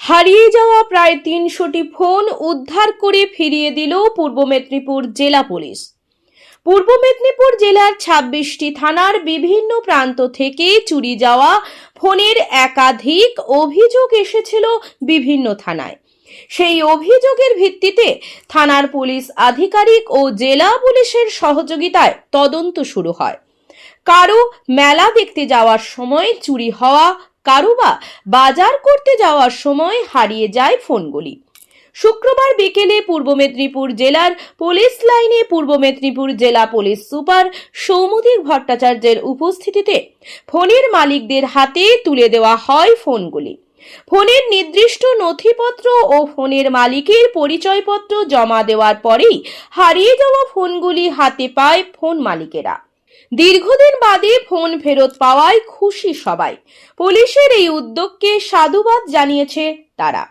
হারিয়ে যাওয়া প্রায় তিনশোটি ফোন উদ্ধার করে ফিরিয়ে দিল পূর্ব মেদিনীপুর জেলা পুলিশ। পূর্ব মেদিনীপুর জেলার ছাব্বিশটি থানার বিভিন্ন প্রান্ত থেকে চুরি যাওয়া ফোনের একাধিক অভিযোগ এসেছিল বিভিন্ন থানায়। সেই অভিযোগের ভিত্তিতে থানার পুলিশ আধিকারিক ও জেলা পুলিশের সহযোগিতায় তদন্ত শুরু হয়। কারও মেলা দেখতে যাওয়ার সময় চুরি হওয়া কারও বা বাজার করতে যাওয়ার সময় হারিয়ে যায় ফোনগুলি। শুক্রবার বিকেলে পূর্ব মেদিনীপুর জেলার পুলিশ লাইনে পূর্ব মেদিনীপুর জেলা পুলিশ সুপার সৌমদীপ ভট্টাচার্যের উপস্থিতিতে ফোনের মালিকদের হাতে তুলে দেওয়া হয় ফোনগুলি। ফোনের নির্দিষ্ট নথিপত্র ও ফোনের মালিকের পরিচয়পত্র জমা দেওয়ার পরেই হারিয়ে যাওয়া ফোনগুলি হাতে পায় ফোন মালিকেরা। দীর্ঘদিন বাদে ফোন ফেরত পাওয়ায় খুশি সবাই। পুলিশের এই উদ্যোগকে সাধুবাদ জানিয়েছে তারা।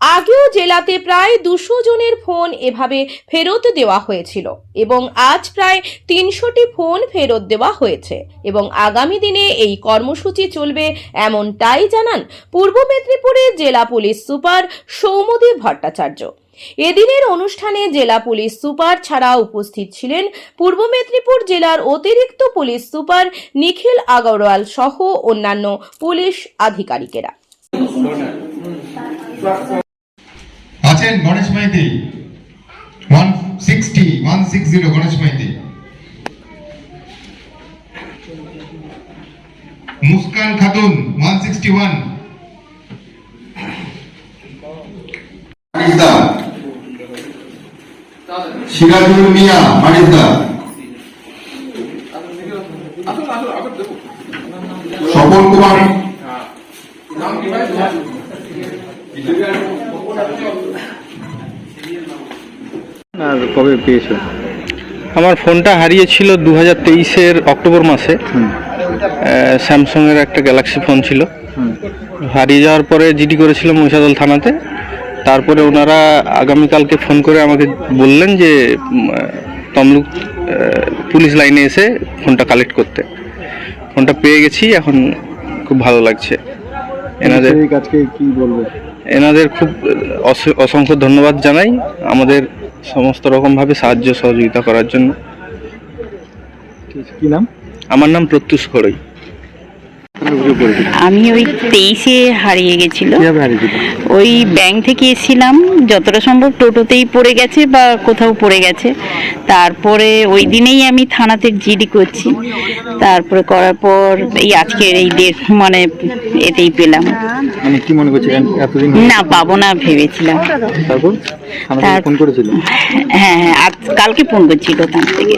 আগেও জেলাতে প্রায় দুশো জনের ফোন এভাবে ফেরত দেওয়া হয়েছিল এবং আজ প্রায় তিনশোটি ফোন ফেরত দেওয়া হয়েছে এবং আগামী দিনে এই কর্মসূচি চলবে এমনটাই জানান পূর্ব মেদিনীপুরের জেলা পুলিশ সুপার সৌমদীপ ভট্টাচার্য। এদিনের অনুষ্ঠানে জেলা পুলিশ সুপার ছাড়া উপস্থিত ছিলেন পূর্ব মেদিনীপুর জেলার অতিরিক্ত পুলিশ সুপার নিখিল আগরওয়াল সহ অন্যান্য পুলিশ আধিকারিকেরা। আছেন Ganesh Maiti. One sixty, one six zero Ganesh Maiti. Muskan Khatun, one sixty one. Sirajul Mia Marida Swapan Kumar. আর কবে পেয়েছ? আমার ফোনটা হারিয়েছিল দু হাজার তেইশের অক্টোবর মাসে। স্যামসংয়ের একটা গ্যালাক্সি ফোন ছিল। হারিয়ে যাওয়ার পরে জিডি করেছিলাম মহিষাদল থানাতে। তারপরে ওনারা আগামীকালকে ফোন করে আমাকে বললেন যে তমলুক পুলিশ লাইনে এসে ফোনটা কালেক্ট করতে। ফোনটা পেয়ে গেছি এখন খুব ভালো লাগছে। এনাদের কাজকে কি বলব? এনাদের খুব অসংখ্য ধন্যবাদ জানাই আমাদের সমস্ত রকমভাবে সাহায্য সহযোগিতা করার জন্য। কি নাম? আমার নাম প্রত্যুষ খড়ই আমি ওই তেইশে হারিয়ে গেছিল। ওই ব্যাংক থেকে এসেছিলাম যতটা সম্ভব টোটোতেই পড়ে গেছে বা কোথাও পড়ে গেছে। তারপরে ওই দিনেই আমি থানাতে জিডি করছি। তারপরে করার পর এই আজকের এই ডেট মানে এতেই পেলাম। মানে কি মনে করছিলেন না পাবো না ভেবেছিলাম। তারপর ফোন করেছিল? হ্যাঁ হ্যাঁ আজ কালকে ফোন করছিল থানা থেকে।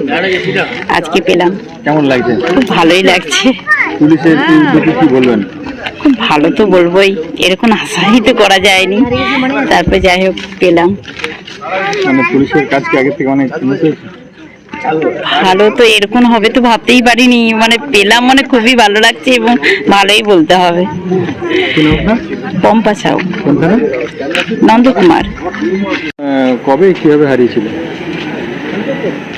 আজকে পেলাম। কেমন লাগছে? খুব ভালোই লাগছে। পুলিশের কি বলবেন? খুব ভালো তো বলবোই এরকম আশাই তো করা যায়নি। তারপর যাই হোক পেলাম। মানে পুলিশের কাজ কি আগে থেকে অনেক ভালো তো এরকম হবে তো ভাবতেই পারিনি। মানে পেলাম মানে খুবই ভালো লাগছে এবং ভালোই বলতে হবে। পম্পা সাউ। নন্দকুমার। কবে কীভাবে হারিয়েছিল?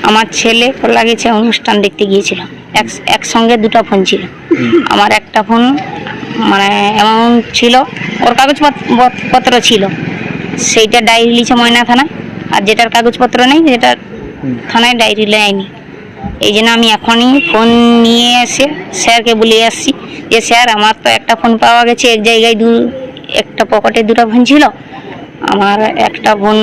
আমার ছেলে লাগেছে অনুষ্ঠান দেখতে গিয়েছিল। এক, একসঙ্গে দুটো ফোন ছিল। আমার একটা ফোন মানে এমন ছিল, ওর কাগজপত্র ছিল। সেইটা ডায়েরি লিখে ময়না থানায়। আর যেটার কাগজপত্র নেই সেটা থানায় ডায়েরি নেয়নি। এই জন্য আমি এখনই ফোন নিয়ে এসে স্যারকে বলে আসছি যে, স্যার, আমার তো একটা ফোন পাওয়া গেছে। এক জায়গায় দু, একটা পকেটে দুটো ফোন ছিল। আমার একটা ফোন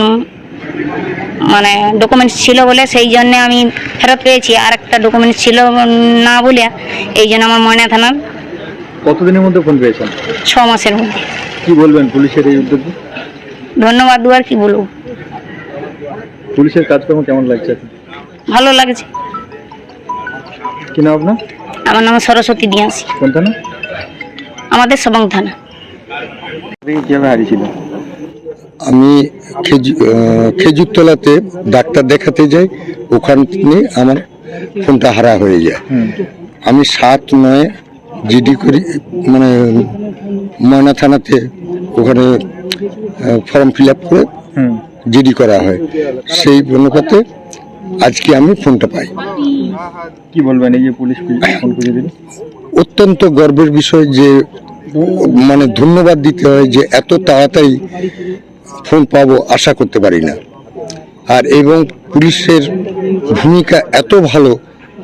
মানে ডকুমেন্টস ছিল বলে সেই জন্য আমি ফেরত পেয়েছি। আর একটা ডকুমেন্টস ছিল না বলে এই জন্য আমার ময়না থানার কতদিনের মধ্যে ফোন পেয়েছেন? ছ মাসের মধ্যে। কি বলবেন পুলিশের এই উদ্যোগে? ধন্যবাদ দুয়ার কি বলব? পুলিশের কাজকর্ম কেমন লাগছে ভালো লাগছে। কি নাম আপনার? আমার নাম সরস্বতী দিয়াসি কোন থানা? আমাদের সবং থানা। থেকে কীভাবে হারিয়েছিল আমি খেজুরতলাতে ডাক্তার দেখাতে যাই ওখানে আমার ফোনটা হারা হয়ে যায়। আমি সাত নয় জিডি করি মানে ময়না থানাতে ওখানে ফর্ম ফিল আপ করে জিডি করা হয়। সেই অনুপাতে আজকে আমি ফোনটা পাই। কি বলবেন এই যে পুলিশ ফোন করে দিল? অত্যন্ত গর্বের বিষয় যে মানে ধন্যবাদ দিতে হয় যে এত তাড়াতাড়ি ফোন পাবো আশা করতে পারি না। আর এবং পুলিশের ভূমিকা এত ভালো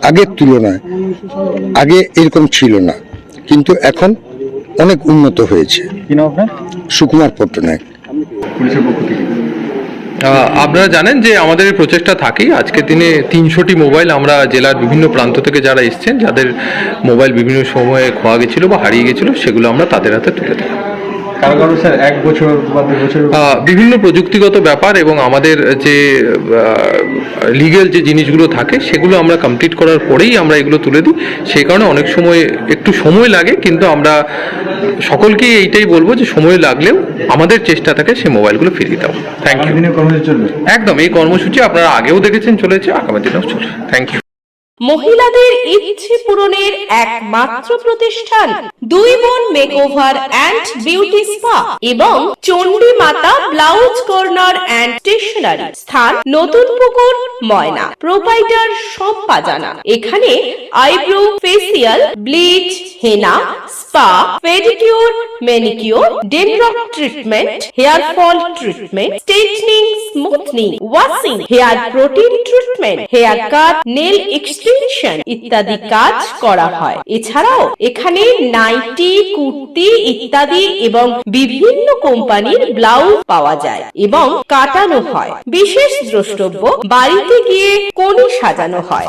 আগের তুলনায় আগে এরকম ছিল না। কিন্তু এখন অনেক উন্নত হয়েছে। কি সুকুমার পট্টনায়ক। আপনারা জানেন যে আমাদের এই প্রচেষ্টা থাকেই। আজকের দিনে তিনশোটি মোবাইল আমরা জেলার বিভিন্ন প্রান্ত থেকে যারা এসছেন যাদের মোবাইল বিভিন্ন সময়ে খোয়া গেছিল বা হারিয়ে গেছিল সেগুলো আমরা তাদের হাতে তুলে দিই কারও কারও স্যার এক বছর বা দু বছর বিভিন্ন প্রযুক্তিগত ব্যাপার এবং আমাদের যে লিগেল যে জিনিসগুলো থাকে সেগুলো আমরা কমপ্লিট করার পরেই আমরা এগুলো তুলে দিই। সেই কারণে অনেক সময় একটু সময় লাগে কিন্তু আমরা সকলকেই এইটাই বলব যে সময় লাগলেও আমাদের চেষ্টা থাকে সেই মোবাইলগুলো ফিরিয়ে দেওয়া থ্যাংক ইউ একদম এই কর্মসূচি আপনারা আগেও দেখেছেন চলেছে আগামী দিনেও চলবে। থ্যাংক ইউ মহিলাদের ইচ্ছে পূরণের একমাত্র প্রতিষ্ঠান দুই বোন মেকওভার অ্যান্ড বিউটি স্পা এবং চণ্ডী মাতা ব্লাউজ কর্নার অ্যান্ড স্টেশনারি। স্থান নতুন পুকুর, ময়না। প্রোপাইটার শম্পা জানা এখানে eyebrow, facial, bleach, henna, spa, pedicure, manicure dandruff treatment, hair fall treatment straightening smoothing, washing, hair protein treatment, hair cut, nail extension ইত্যাদি কাজ করা হয়। এছাড়াও এখানে নাইটি কুর্তি ইত্যাদি এবং বিভিন্ন কোম্পানির ব্লাউজ পাওয়া যায় এবং কাটানো হয়। বিশেষ দ্রষ্টব্য বাড়িতে গিয়ে কোণে সাজানো হয়।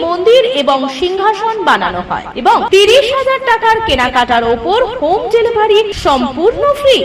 মন্দির এবং সিংহাসন বানানো হয় এবং তিরিশ হাজার টাকার কেনাকাটার ওপর হোম ডেলিভারি সম্পূর্ণ ফ্রি।